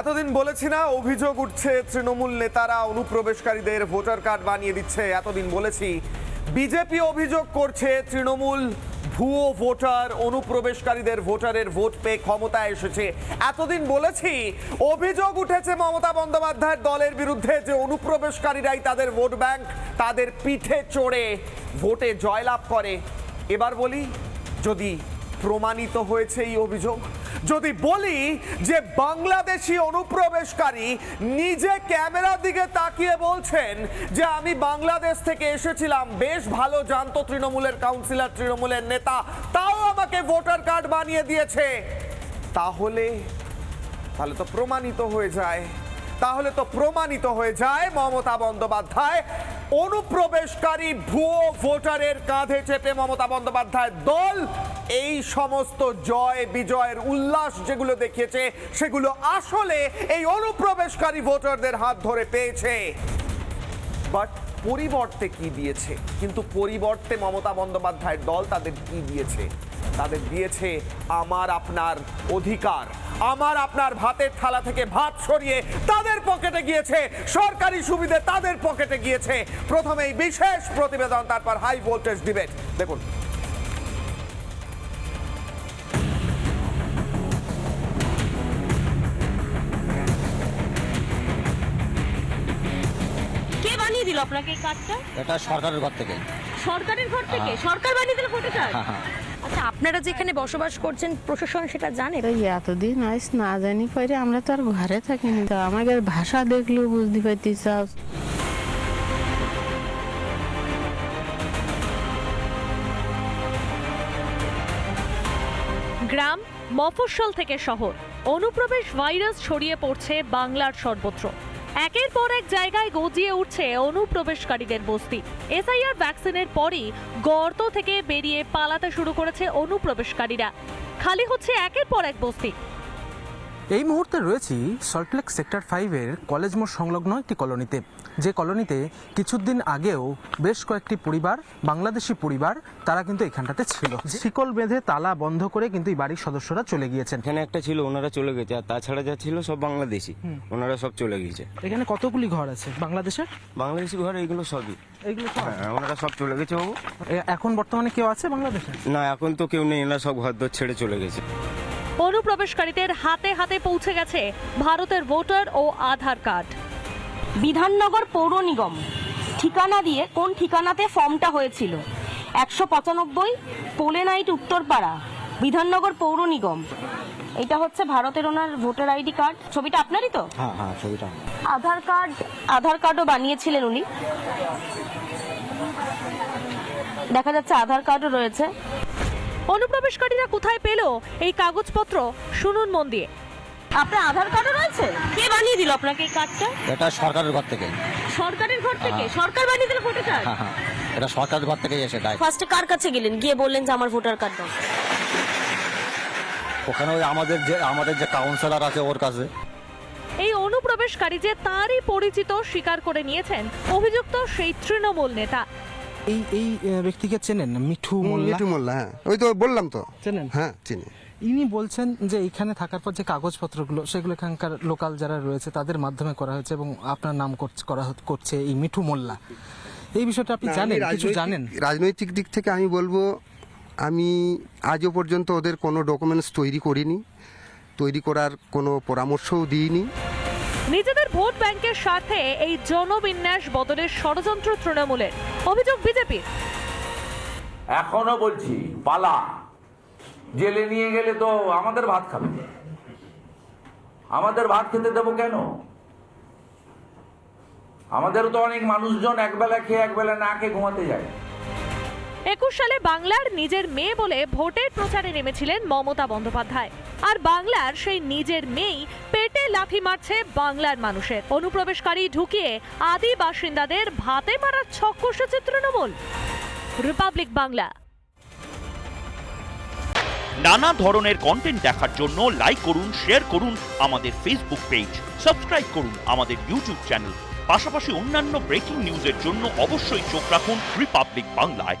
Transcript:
এতদিন বলেছি না, অভিযোগ উঠছে তৃণমূল নেতারা অনুপ্রবেশকারীদের ভোটার কার্ড বানিয়ে দিচ্ছে, এতদিন বলেছি। বিজেপি অভিযোগ করছে তৃণমূল ভুয়ো ভোটার, অনুপ্রবেশকারীদের ভোটারের ভোট পেয়ে ক্ষমতায় এসেছে। এতদিন বলেছি, অভিযোগ উঠেছে মমতা বন্দ্যোপাধ্যায়ের দলের বিরুদ্ধে যে অনুপ্রবেশকারীরাই তাদের ভোট ব্যাংক, তাদের পিঠে চড়ে ভোটে জয়লাভ করে। এবার বলি, যদি প্রমাণিত হয়েছে এই অভিযোগ যদি বলি যে বাংলাদেশি অনুপ্রবেশকারী নিজে ক্যামেরার দিকে তাকিয়ে বলছেন যে আমি বাংলাদেশ থেকে এসেছিলাম, বেশ ভালো জানতো তৃণমূলের কাউন্সিলর তৃণমূলের নেতা, তাও আমাকে ভোটার কার্ড বানিয়ে দিয়েছে। তাহলে তাহলে তো প্রমাণিত হয়ে যায়, তাহলে তো প্রমাণিত হয়ে যায় মমতা বন্দ্যোপাধ্যায়, অনুপ্রবেশকারী ভুয়ো ভোটারের কাঁধে চেপে মমতা বন্দ্যোপাধ্যায়ের দল এই সমস্ত জয়, বিজয়ের উল্লাস যেগুলো দেখিয়েছে, সেগুলো আসলে এই অনুপ্রবেশকারী ভোটারদের হাত ধরে পেয়েছে। বাট পরিবর্তে কি দিয়েছে? কিন্তু পরিবর্তে মমতা বন্দ্যোপাধ্যায়ের দল তাদের কি দিয়েছে? তাদের দিয়েছে আমার আপনার অধিকার। আমার আপনার ভাতের থালা থেকে ভাত সরিয়ে তাদের পকেটে গিয়েছে। সরকারি সুবিধে তাদের পকেটে গিয়েছে। প্রথমেই বিশেষ প্রতিবেদন, তারপর হাই ভোল্টেজ ডিবেট দেখুন দিল আপনাকে এই কার্ডটা এটা সরকারের ঘর থেকে। সরকারের ঘর থেকে? সরকার বানিয়ে দিল ভোটার কার্ড? হ্যাঁ, হ্যাঁ। আচ্ছা আপনারা যেখানে বসবাস করছেন প্রশাসন সেটা জানে? তো এতদিন আইস না জানি পারে আমরা তো আর ঘরে থাকিনি তো আমাদের ভাষা দেখলেও বুঝতে পারতি চাও গ্রাম মফস্বল থেকে শহর। অনুপ্রবেশ ভাইরাস ছড়িয়ে পড়ছে বাংলার সর্বত্র। একের পর এক জায়গায় গজিয়ে উঠছে অনুপ্রবেশকারীদের বস্তি। এসআইআর ভ্যাকসিনের পরই গর্ত থেকে বেরিয়ে পালাতে শুরু করেছে অনুপ্রবেশকারীরা। খালি হচ্ছে একের পর এক বস্তি। এই মুহূর্তে রয়েছি সল্টলেক সেক্টর ফাইভের কলেজ মোড় সংলগ্ন একটি কলোনিতে। যে কলোনিতে কিছুদিন আগেও বেশ কয়েকটি পরিবার বাংলাদেশি পরিবার তারা কিন্তু এখানটাতে ছিল। শিকল বেঁধে তালা বন্ধ করে কিন্তু এই বাড়ির সদস্যরা চলে গিয়েছেন। এখানে একটা ছিল ওনারা চলে গেছে। আর তাছাড়া যা ছিল সব বাংলাদেশি। ওনারা সব চলে গিয়েছে। এখানে কতগুলি ঘর আছে? বাংলাদেশের? বাংলাদেশি ঘর এইগুলো সবই। এইগুলো সব? হ্যাঁ ওনারা সব চলে গেছে বাবু। এখন বর্তমানে কেউ আছে বাংলাদেশে? না এখন তো কেউ নেই। এনারা সব ঘর দর ছেড়ে চলে গেছে। অনুপ্রবেশকারীদের হাতে হাতে পৌঁছে গেছে ভারতের ভোটার ও আধার কার্ড। বিধাননগর পৌর নিগম ঠিকানা দিয়ে কোন ঠিকানাতে ফর্মটা হয়েছিল? একশো পঁচানব্বই পোলেনাইট উত্তরপাড়া বিধাননগর পৌর নিগম। এটা হচ্ছে ভারতের ওনার ভোটার আইডি কার্ড। ছবিটা আপনারই তো? হ্যাঁ হ্যাঁ ছবিটা আধার কার্ড আধার কার্ডও বানিয়েছিলেন উনি। দেখা যাচ্ছে আধার কার্ডও রয়েছে। অনুপ্রবেশকারীরা কোথায় পেল এই কাগজপত্র? শুনুন মন দিয়ে। আপনার আধার কার্ডও রয়েছে? কে বানিয়ে দিল আপনাকে এই কার্ডটা? এটা সরকারের ঘর থেকে। সরকারের ঘর থেকে? সরকার বানিয়ে দিল ভোটার কার্ড? হ্যাঁ হ্যাঁ। এটা সরকারের ঘর থেকেই এসে দেয়। ফার্স্টে কার কাছে গেলেন? গিয়ে বললেন যে আমার ভোটার কার্ড দাও ওখানে ওই আমাদের যে আমাদের যে কাউন্সিলর আছে ওর কাছে। এই অনুপ্রবেশকারী যে তারই পরিচিত স্বীকার করে নিয়েছেন অভিযুক্ত সেই তৃণমূল নেতা। এই এই ব্যক্তিকে চেনেন? মিঠু মোল্লা? মিঠু মোল্লা হ্যাঁ। ওই তো বললাম তো। চেনেন? হ্যাঁ চিনি। ইনি বলছেন যে এখানে থাকার পর যে কাগজপত্রগুলো সেগুলো এখানকার লোকাল যারা রয়েছে তাদের মাধ্যমে করা হয়েছে এবং আপনার নাম করছে- করা করছে এই মিঠু মোল্লা। এই বিষয়টা আপনি জানেন? কিছু জানেন? রাজনৈতিক দিক থেকে আমি বলব আমি আজও পর্যন্ত ওদের কোনো ডকুমেন্টস তৈরি করিনি। তৈরি করার কোনো পরামর্শও দিইনি। নিজেদের ভোট ব্যাংকের স্বার্থে এই জনবিন্যাস বদলের ষড়যন্ত্র তৃণমূলের। অভিযোগ বিজেপির। এখনও বলছি পালা। জেলে নিয়ে গেলে তো আমাদের ভাত খাবে। আমাদের ভাত খেতে দেবো কেন? আমাদেরও তো অনেক মানুষজন একবেলা খেয়ে একবেলা না খেয়ে ঘুমাতে যায়। একুশ সালে বাংলার নিজের মেয়ে বলে ভোটের প্রচারে নেমেছিলেন মমতা বন্দ্যোপাধ্যায়। আর বাংলার সেই নিজের মেয়েই পেটে লাথি মারছে বাংলার মানুষের। অনুপ্রবেশকারী ঢুকিয়ে আদি বাসিন্দাদের ভাতে মারার ছক কষেছে তৃণমূল। রিপাবলিক বাংলা। নানা ধরনের কন্টেন্ট দেখার জন্য লাইক করুন শেয়ার করুন আমাদের ফেসবুক পেজ সাবস্ক্রাইব করুন আমাদের ইউটিউব চ্যানেল পাশাপাশি অন্যান্য ব্রেকিং নিউজের জন্য অবশ্যই চোখ রাখুন রিপাবলিক বাংলায়